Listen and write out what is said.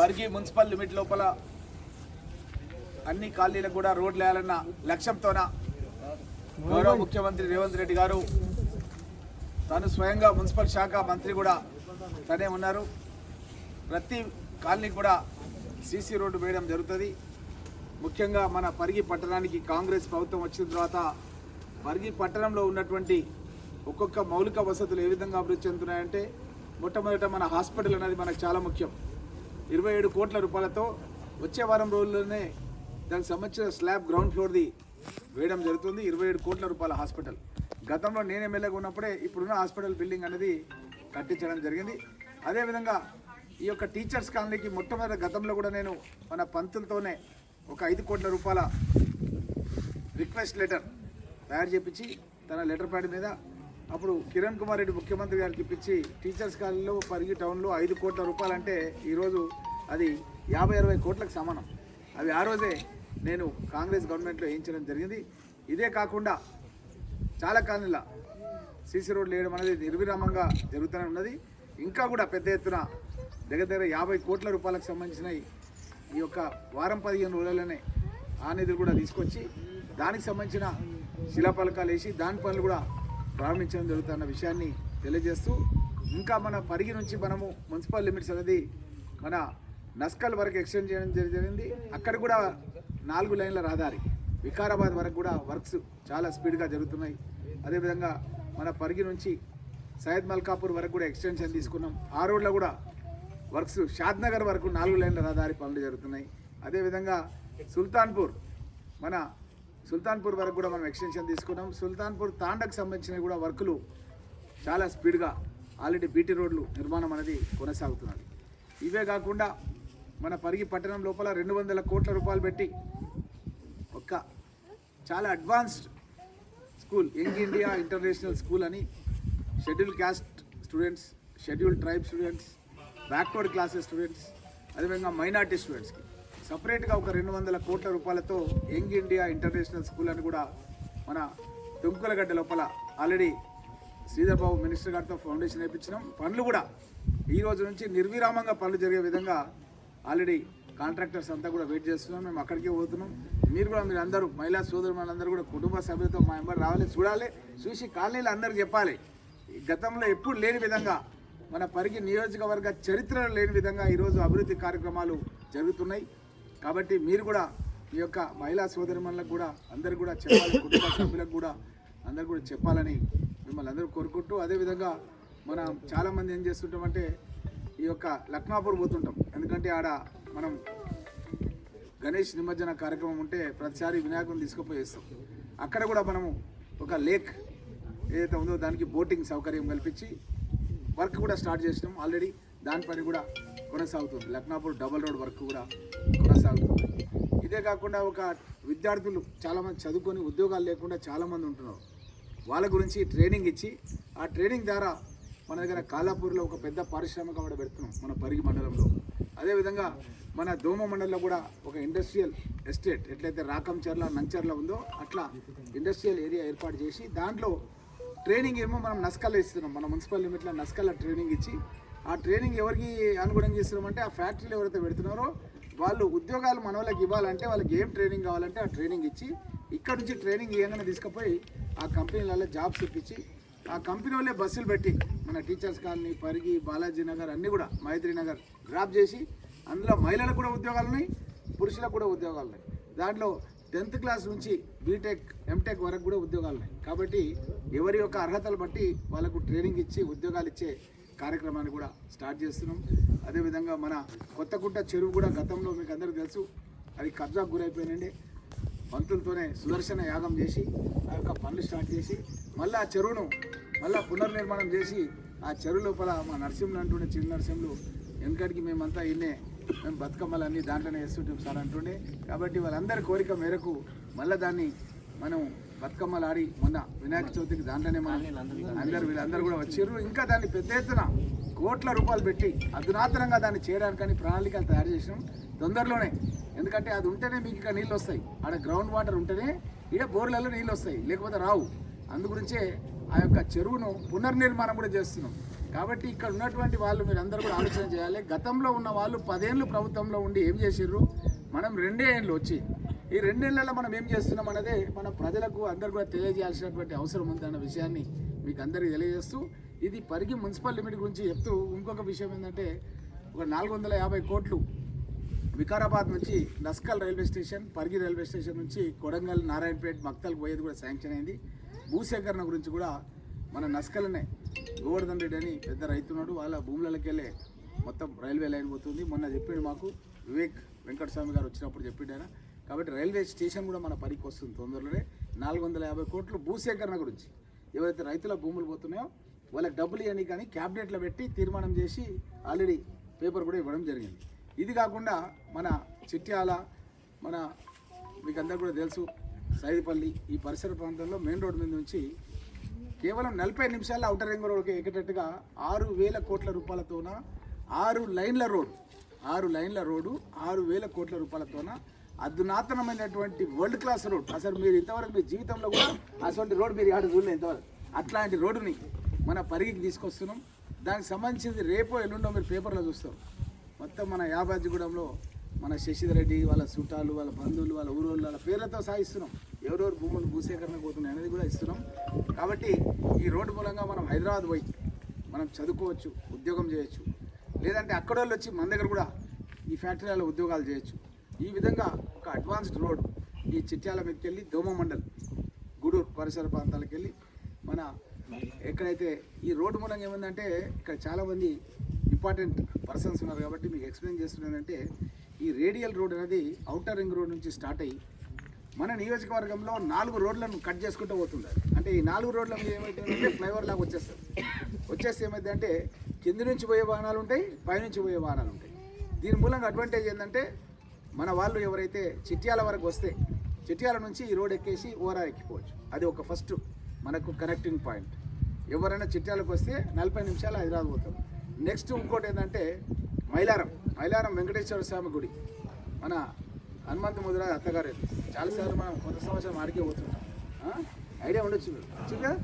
Parigi municipal limit లోపల అన్ని కాలనీలకు కూడా రోడ్లు వేయాలన్న లక్ష్యంతోన గౌరవ ముఖ్యమంత్రి రేవంత్ రెడ్డి గారు తాను స్వయంగా మున్సిపల్ శాఖ మంత్రి కూడా తనే ఉన్నారు. ప్రతి కాలనీకి కూడా సీసీ రోడ్డు వేయడం జరుగుతుంది. ముఖ్యంగా మన పరిగి పట్టణానికి కాంగ్రెస్ ప్రభుత్వం వచ్చిన తర్వాత పరిగి పట్టణంలో ఉన్నటువంటి ఒక్కొక్క మౌలిక వసతులు ఏ విధంగా అభివృద్ధి చెందుతున్నాయంటే మొట్టమొదట మన హాస్పిటల్ అనేది మనకు చాలా ముఖ్యం. ఇరవై ఏడు కోట్ల రూపాయలతో వచ్చే వారం రోజుల్లోనే దానికి సంబంధించిన స్లాబ్ గ్రౌండ్ ఫ్లోర్ది వేయడం జరుగుతుంది. ఇరవై ఏడు కోట్ల రూపాయల హాస్పిటల్. గతంలో నేను ఎమ్మెల్యేగా ఉన్నప్పుడే ఇప్పుడున్న హాస్పిటల్ బిల్డింగ్ అనేది కట్టించడం జరిగింది. అదేవిధంగా ఈ యొక్క టీచర్స్ కాలనీకి మొట్టమొదటి గతంలో కూడా నేను మన పంతులతోనే ఒక ఐదు కోట్ల రూపాయల రిక్వెస్ట్ లెటర్ తయారు చేపించి తన లెటర్ ప్యాడ్ మీద అప్పుడు కిరణ్ కుమార్ రెడ్డి ముఖ్యమంత్రి గారికి ఇప్పించి టీచర్స్ కాలనీలో పరిగి టౌన్లో ఐదు కోట్ల రూపాయలంటే ఈరోజు అది యాభై అరవై కోట్లకు సమానం. అవి ఆ రోజే నేను కాంగ్రెస్ గవర్నమెంట్లో వేయించడం జరిగింది. ఇదే కాకుండా చాలా కాలనీల సీసీ రోడ్లు వేయడం అనేది నిర్విరామంగా జరుగుతూనే ఉన్నది. ఇంకా కూడా పెద్ద ఎత్తున దగ్గర దగ్గర యాభై కోట్ల రూపాయలకు సంబంధించినవి ఈ యొక్క వారం పదిహేను రోజులనే ఆ నిధులు కూడా తీసుకొచ్చి దానికి సంబంధించిన శిలాఫలకాలు వేసి దాని పనులు కూడా ప్రారంభించడం జరుగుతున్న విషయాన్ని తెలియజేస్తూ ఇంకా మన పరిగి నుంచి మనము మున్సిపల్ లిమిట్స్ అనేది మన నస్కల్ వరకు ఎక్స్టెండ్ చేయడం జరిగింది. అక్కడ కూడా నాలుగు లైన్ల రహదారి వికారాబాద్ వరకు కూడా వర్క్స్ చాలా స్పీడ్గా జరుగుతున్నాయి. అదేవిధంగా మన పరిగి నుంచి సయ్యద్ మల్కాపూర్ వరకు కూడా ఎక్స్టెన్షన్ తీసుకున్నాం. ఆ రోడ్లో కూడా వర్క్స్ షాద్నగర్ వరకు నాలుగు లైన్ల రహదారి పనులు జరుగుతున్నాయి. అదేవిధంగా సుల్తాన్పూర్ మన సుల్తాన్పూర్ వరకు కూడా మనం ఎక్స్టెన్షన్ తీసుకున్నాం. సుల్తాన్పూర్ తాండకు సంబంధించిన కూడా వర్కులు చాలా స్పీడ్గా ఆల్రెడీ బీటీ రోడ్లు నిర్మాణం అనేది కొనసాగుతున్నది. ఇవే కాకుండా మన పరిగి పట్టణం లోపల రెండు వందల కోట్ల రూపాయలు పెట్టి ఒక్క చాలా advanced school young India international school అని schedule caste students schedule tribe students backward classes students అదేవిధంగా మైనార్టీ స్టూడెంట్స్కి. సపరేట్గా ఒక రెండు వందల కోట్ల రూపాయలతో యంగ్ ఇండియా ఇంటర్నేషనల్ స్కూల్ అని కూడా మన తుంకులగడ్డ లోపల ఆల్రెడీ శ్రీధర్ బాబు మినిస్టర్ గారితో ఫౌండేషన్ వేయించినాం పనులు కూడా ఈ రోజు నుంచి నిర్విరామంగా పనులు జరిగే విధంగా ఆల్రెడీ కాంట్రాక్టర్స్ అంతా కూడా వెయిట్ చేస్తున్నాం. మేము అక్కడికే పోతున్నాం. మీరు కూడా మీరు అందరూ మహిళా సోదరు అందరూ కూడా కుటుంబ సభ్యులతో మా ఎంబడి రావాలి చూడాలి. చూసి కాలనీలు అందరూ చెప్పాలి. గతంలో ఎప్పుడు లేని విధంగా మన పరిగి నియోజకవర్గ చరిత్రలో లేని విధంగా ఈరోజు అభివృద్ధి కార్యక్రమాలు జరుగుతున్నాయి. కాబట్టి మీరు కూడా మీ యొక్క మహిళా సోదరిమణులకు కూడా అందరు కూడా చెప్పాలి కుటుంబ సభ్యులకు కూడా అందరు కూడా చెప్పాలని మిమ్మల్ని అందరూ కోరుకుంటూ అదేవిధంగా మనం చాలామంది ఏం చేస్తుంటామంటే ఈ యొక్క లక్నాపూర్ పోతుంటాం. ఎందుకంటే ఆడ మనం గణేష్ నిమజ్జన కార్యక్రమం ఉంటే ప్రతిసారి వినాయకుని తీసుకుపోయేస్తాం అక్కడ కూడా మనము ఒక లేక్ ఏదైతే ఉందో దానికి బోటింగ్ సౌకర్యం కల్పించి వర్క్ కూడా స్టార్ట్ చేసినాం ఆల్రెడీ. దానిపైన కూడా కొనసాగుతుంది. లక్నాపూర్ డబల్ రోడ్ వర్క్ కూడా కొనసాగుతుంది. ఇదే కాకుండా ఒక విద్యార్థులు చాలామంది చదువుకొని ఉద్యోగాలు లేకుండా చాలామంది ఉంటున్నారు. వాళ్ళ గురించి ట్రైనింగ్ ఇచ్చి ఆ ట్రైనింగ్ ద్వారా మన దగ్గర కాలాపూర్లో ఒక పెద్ద పారిశ్రామిక కూడా పెడుతున్నాం మన పరిగి మండలంలో. అదేవిధంగా మన దోమ మండలంలో కూడా ఒక ఇండస్ట్రియల్ ఎస్టేట్ ఎట్లయితే రాకంచర్ల నంచర్ల ఉందో అట్లా ఇండస్ట్రియల్ ఏరియా ఏర్పాటు చేసి దాంట్లో ట్రైనింగ్ ఏమో మనం నస్కల్లో ఇస్తున్నాం. మన మున్సిపల్ లిమిట్లో నస్కల్లో ట్రైనింగ్ ఇచ్చి ఆ ట్రైనింగ్ ఎవరికి అనుగుణంగా ఇస్తున్నామంటే ఆ ఫ్యాక్టరీలు ఎవరైతే పెడుతున్నారో వాళ్ళు ఉద్యోగాలు మన వాళ్ళకి ఇవ్వాలంటే వాళ్ళకి ఏం ట్రైనింగ్ కావాలంటే ఆ ట్రైనింగ్ ఇచ్చి ఇక్కడ నుంచి ట్రైనింగ్ ఏమైనా తీసుకుపోయి ఆ కంపెనీలలో జాబ్స్ ఇప్పించి ఆ కంపెనీ వాళ్ళే బస్సులు పెట్టి మన టీచర్స్ కాలనీ పరిగి బాలాజీ నగర్ అన్నీ కూడా మైత్రి నగర్ డ్రాప్ చేసి అందులో మహిళలకు కూడా ఉద్యోగాలు ఉన్నాయి పురుషులకు కూడా ఉద్యోగాలు ఉన్నాయి. దాంట్లో టెన్త్ క్లాస్ నుంచి బీటెక్ ఎంటెక్ వరకు కూడా ఉద్యోగాలు ఉన్నాయి. కాబట్టి ఎవరి యొక్క అర్హతలు బట్టి వాళ్ళకు ట్రైనింగ్ ఇచ్చి ఉద్యోగాలు ఇచ్చే కార్యక్రమాన్ని కూడా స్టార్ట్ చేస్తున్నాం. అదేవిధంగా మన కొత్తగుట్ట చెరువు కూడా గతంలో మీకు అందరికీ తెలుసు. అది కబ్జాకు గురైపోయినండి మంత్రులతోనే సుదర్శన యాగం చేసి ఆ యొక్క పనులు స్టార్ట్ చేసి మళ్ళీ ఆ చెరువును మళ్ళీ పునర్నిర్మాణం చేసి ఆ చెరువు లోపల మా నరసింహులు అంటుండే చిన్న నరసింహులు వెనకటికి మేమంతా ఇన్నే మేము బతుకమ్మలు అన్నీ దాంట్లోనే వేస్తుంటాం సార్ అంటుండే. కాబట్టి వాళ్ళందరి కోరిక మేరకు మళ్ళీ దాన్ని మనం బతుకమ్మలు ఆడి మొన్న వినాయక చవితికి దాంట్లోనే మనం అందరు వీళ్ళందరూ కూడా వచ్చారు ఇంకా దాన్ని పెద్ద ఎత్తున కోట్ల రూపాయలు పెట్టి అధునాతనంగా దాన్ని చేయడానికని ప్రణాళికలు తయారు చేసినాం. తొందరలోనే. ఎందుకంటే అది ఉంటేనే మీకు ఇక్కడ నీళ్ళు వస్తాయి. ఆడ గ్రౌండ్ వాటర్ ఉంటేనే ఈడ బోర్లలో నీళ్ళు వస్తాయి. లేకపోతే రావు. అందు గురించే ఆ యొక్క చెరువును పునర్నిర్మాణం కూడా చేస్తున్నాం. కాబట్టి ఇక్కడ ఉన్నటువంటి వాళ్ళు మీరు అందరూ కూడా ఆలోచన చేయాలి. గతంలో ఉన్న వాళ్ళు పదేళ్ళు ప్రభుత్వంలో ఉండి ఏం చేసిర్రు? మనం రెండే ఏళ్ళు వచ్చి ఈ రెండేళ్ళలో మనం ఏం చేస్తున్నాం అన్నదే మన ప్రజలకు అందరు కూడా తెలియజేయాల్సినటువంటి అవసరం ఉందన్న విషయాన్ని మీకు అందరికీ తెలియజేస్తూ ఇది పరిగి మున్సిపల్ లిమిట్ గురించి చెప్తూ ఇంకొక విషయం ఏంటంటే ఒక నాలుగు వందల యాభై కోట్లు వికారాబాద్ నుంచి Naskal railway station Parigi railway station నుంచి కొడంగల్ నారాయణపేట మక్తల్ పోయేది కూడా శాంక్షన్ అయింది. భూసేకరణ గురించి కూడా మన నస్కల్నే గోవర్ధన్ రెడ్డి అని పెద్ద రైతున్నాడు వాళ్ళ భూములకి వెళ్ళే మొత్తం రైల్వే లైన్ పోతుంది. మొన్న చెప్పిండు మాకు వివేక్ వెంకటస్వామి గారు వచ్చినప్పుడు చెప్పిండు ఆయన. కాబట్టి రైల్వే స్టేషన్ కూడా మన పనికి వస్తుంది తొందరలోనే. నాలుగు వందల యాభై కోట్లు భూసేకరణ గురించి. ఎవరైతే రైతుల భూములు పోతున్నాయో వాళ్ళకి డబ్బులు ఇవ్వని కానీ క్యాబినెట్లో పెట్టి తీర్మానం చేసి ఆల్రెడీ పేపర్ కూడా ఇవ్వడం జరిగింది. ఇది కాకుండా మన చిట్యాల మన మీకు అందరు కూడా తెలుసు సైదిపల్లి ఈ పరిసర ప్రాంతంలో మెయిన్ రోడ్ మీద నుంచి కేవలం నలభై నిమిషాల్లో అవుటర్ రింగ్ రోడ్కి ఎక్కేటట్టుగా ఆరు వేల కోట్ల రూపాయలతోన ఆరు లైన్ల రోడ్ ఆరు లైన్ల రోడ్డు ఆరు వేల కోట్ల రూపాయలతోన అధునాతనమైనటువంటి వరల్డ్ క్లాస్ రోడ్ అసలు మీరు ఇంతవరకు మీ జీవితంలో కూడా అటువంటి రోడ్ మీరు ఆడ చూడలేదు ఇంతవరకు. అట్లాంటి రోడ్డుని మన పరిగికి తీసుకొస్తున్నాం. దానికి సంబంధించింది రేపో ఎల్లుండో మీరు పేపర్లో చూస్తారు మొత్తం మన యాబాజీగూడెంలో మన శశిధర్ రెడ్డి వాళ్ళ చుట్టాలు వాళ్ళ బంధువులు వాళ్ళ ఊరోళ్ళు వాళ్ళ పేర్లతో సాగిస్తున్నాం ఎవరెవరు భూములు భూసేకరణ పోతున్నాయి అనేది కూడా ఇస్తున్నాం. కాబట్టి ఈ రోడ్డు మూలంగా మనం హైదరాబాద్ పోయి మనం చదువుకోవచ్చు ఉద్యోగం చేయొచ్చు. లేదంటే అక్కడ వాళ్ళు వచ్చి మన దగ్గర కూడా ఈ ఫ్యాక్టరీలలో ఉద్యోగాలు చేయొచ్చు. ఈ విధంగా అడ్వాన్స్డ్ రోడ్ ఈ చిట్యాల మీదకి వెళ్ళి దోమ మండల్ గూడూరు పరిసర ప్రాంతాలకు వెళ్ళి మన ఎక్కడైతే ఈ రోడ్డు మూలంగా ఏముందంటే ఇక్కడ చాలామంది ఇంపార్టెంట్ పర్సన్స్ ఉన్నారు కాబట్టి మీకు ఎక్స్ప్లెయిన్ చేస్తున్నానంటే ఈ రేడియల్ రోడ్ అనేది అవుటర్ రింగ్ రోడ్ నుంచి స్టార్ట్ అయ్యి మన నియోజకవర్గంలో నాలుగు రోడ్లను కట్ చేసుకుంటూ పోతుంది అంటే ఈ నాలుగు రోడ్ల మీద ఏమైతుందంటే ఫ్లైఓవర్ లాగా వచ్చేస్తుంది. వచ్చేస్తే ఏమైంది అంటే కింది నుంచి పోయే వాహనాలు ఉంటాయి పైనుంచి పోయే వాహనాలు ఉంటాయి. దీని మూలంగా అడ్వాంటేజ్ ఏంటంటే మన వాళ్ళు ఎవరైతే చిట్యాల వరకు వస్తే చిట్యాల నుంచి ఈ రోడ్ ఎక్కేసి ఓరా ఎక్కిపోవచ్చు. అది ఒక ఫస్ట్ మనకు కనెక్టింగ్ పాయింట్ ఎవరైనా చిట్యాలకు వస్తే నలభై నిమిషాలు హైదరాబాద్ పోతాం. నెక్స్ట్ ఇంకోటి ఏంటంటే మైలారం. మైలారం వెంకటేశ్వర స్వామి గుడి. మన హనుమంత ముద్ర అత్తగారు చాలాసార్లు మనం కొంత సంవత్సరం ఆడికే పోతుంటాం. ఐడియా ఉండొచ్చు. కదా?